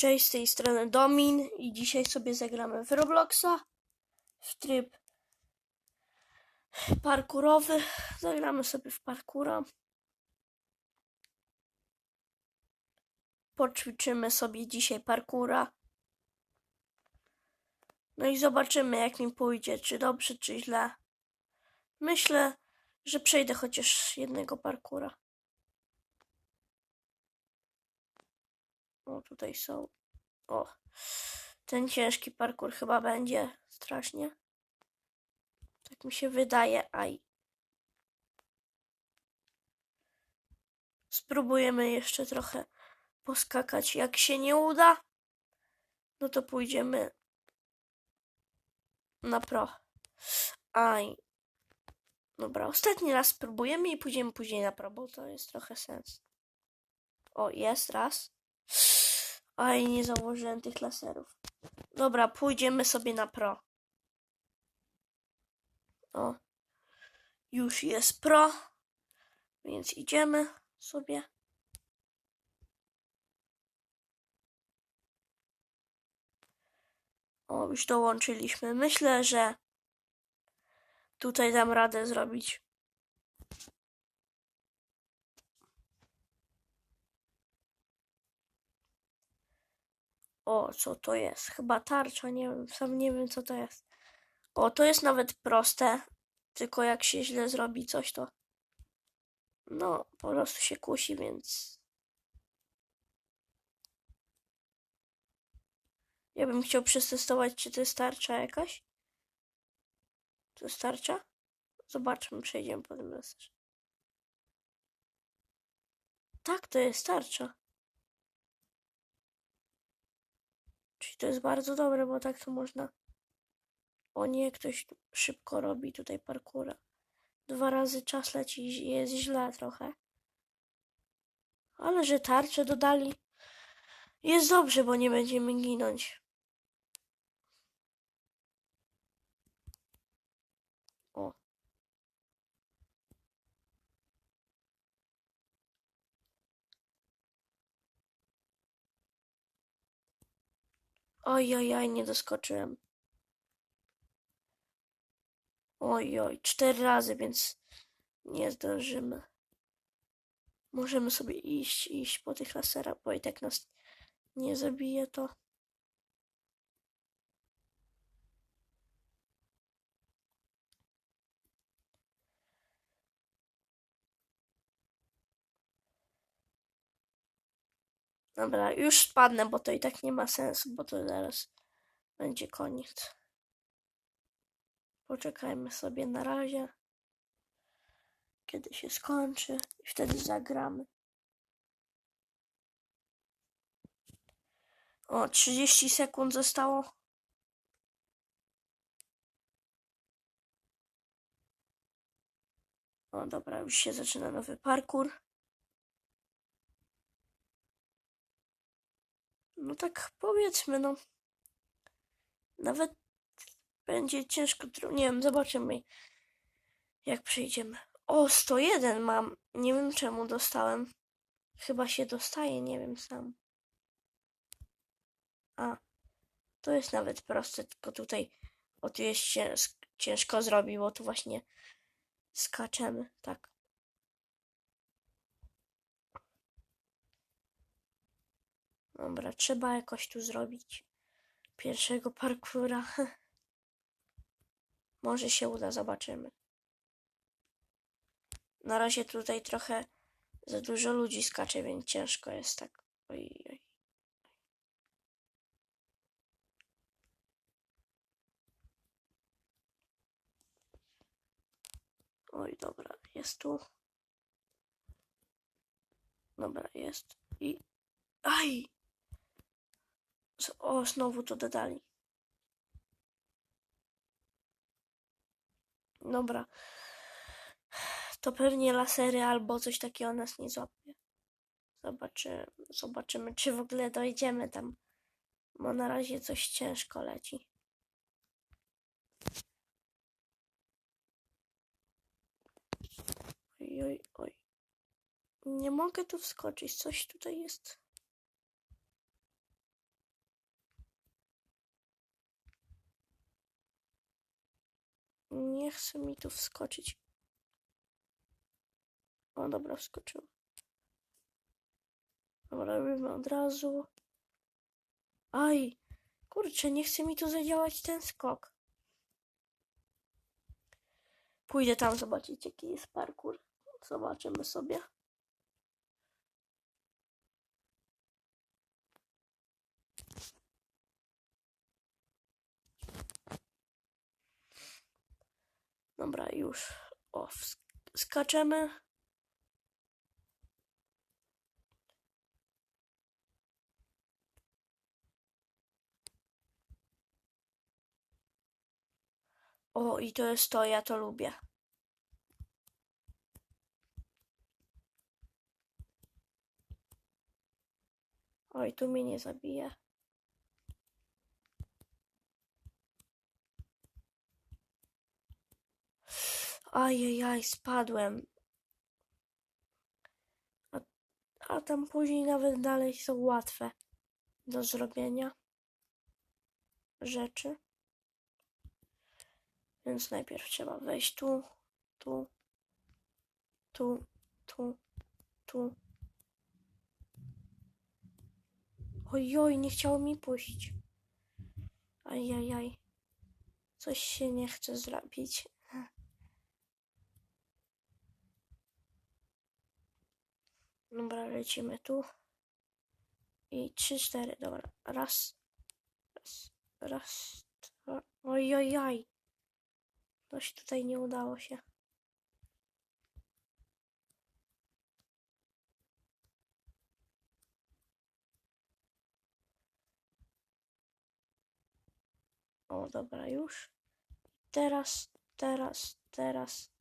Cześć, z tej strony Domin i dzisiaj sobie zagramy w Robloxa w tryb parkurowy. Zagramy sobie w parkura. Poćwiczymy sobie dzisiaj parkura. No i zobaczymy jak mi pójdzie, czy dobrze, czy źle. Myślę, że przejdę chociaż jednego parkura. O, tutaj są. O, ten ciężki parkour chyba będzie strasznie. Tak mi się wydaje. Aj. Spróbujemy jeszcze trochę poskakać. Jak się nie uda, no to pójdziemy na pro. Aj. Dobra, ostatni raz spróbujemy i pójdziemy później na pro, bo to jest trochę sens. O, jest raz. Aj, nie założyłem tych laserów. Dobra, pójdziemy sobie na pro. O, już jest pro, więc idziemy sobie. O, już dołączyliśmy. Myślę, że tutaj dam radę zrobić. O, co to jest? Chyba tarcza, nie wiem, sam nie wiem co to jest. O, to jest nawet proste, tylko jak się źle zrobi coś, to no, po prostu się kusi, więc ja bym chciał przetestować, czy to jest tarcza jakaś. To jest tarcza? Zobaczmy, przejdziemy po tym laserze. Tak, to jest tarcza. To jest bardzo dobre, bo tak to można. O nie, ktoś szybko robi tutaj parkura. Dwa razy czas leci i jest źle trochę. Ale że tarczę dodali. Jest dobrze, bo nie będziemy ginąć. O. Oj, oj, oj, nie doskoczyłem. Oj, oj, cztery razy, więc nie zdążymy. Możemy sobie iść, iść po tych laserach, bo i tak nas nie zabije to. Dobra, już spadnę, bo to i tak nie ma sensu, bo to zaraz będzie koniec. Poczekajmy sobie na razie, kiedy się skończy i wtedy zagramy. O, 30 sekund zostało. O, dobra, już się zaczyna nowy parkour. No tak powiedzmy, no. Nawet będzie ciężko, nie wiem, zobaczymy jak przejdziemy. O, 101 mam. Nie wiem czemu dostałem. Chyba się dostaje, nie wiem sam. A, to jest nawet proste, tylko tutaj o tu jest cięż, ciężko zrobić, bo tu właśnie skaczemy, tak. Dobra, trzeba jakoś tu zrobić pierwszego parkura. Może się uda, zobaczymy. Na razie tutaj trochę za dużo ludzi skacze, więc ciężko jest tak. Oj, oj. Oj, dobra, jest tu. Dobra, jest. I. Aj! O, znowu to dodali. Dobra. To pewnie lasery albo coś takiego nas nie złapie. Zobaczy, zobaczymy, czy w ogóle dojdziemy tam. Bo na razie coś ciężko leci. Oj, oj, oj. Nie mogę tu wskoczyć. Coś tutaj jest. Nie chce mi tu wskoczyć. O, dobra, wskoczył. Dobra, robimy od razu. Aj, kurczę, nie chce mi tu zadziałać ten skok. Pójdę tam zobaczyć, jaki jest parkour. Zobaczymy sobie. Dobra, już. O, skaczemy. O, i to jest to, ja to lubię. Oj, tu mnie nie zabije. Ajajaj, spadłem. A, a tam później nawet dalej są łatwe do zrobienia rzeczy. Więc najpierw trzeba wejść tu, tu, tu, tu, tu. Ojoj, nie chciało mi puścić. Ajajaj. Coś się nie chce zrobić. Dobra, lecimy tu. I trzy, cztery, dobra. Raz, raz, raz, dwa. Ojojaj. Coś tutaj nie udało się. O, dobra, już. Teraz, teraz, teraz.